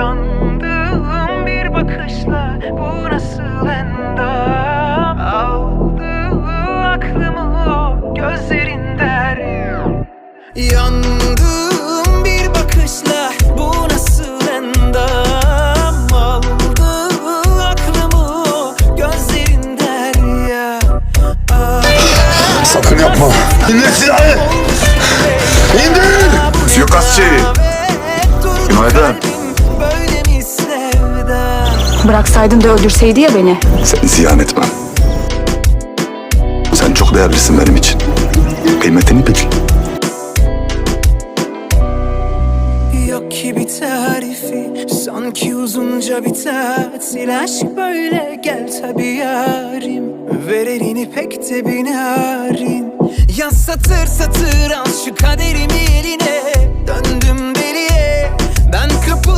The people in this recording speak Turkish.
Yandığım bir bakışla bu nasıl endam Aldı aklımı o gözlerin Yandığım bir bakışla bu nasıl endam Aldı aklımı o gözlerin derya Ah, Sakın yapma. İndir silahı. İndir. Suikastçı. Günaydın. Bıraksaydın da öldürseydi ya beni. Seni ziyan etmem. Sen çok değerlisin benim için. Kıymetini bil. Yok ki bir tarifi Sanki uzunca bir tatil Aşk böyle gel tabi yarim Ver elini pek de bir narin Yaz satır satır al şu kaderimi eline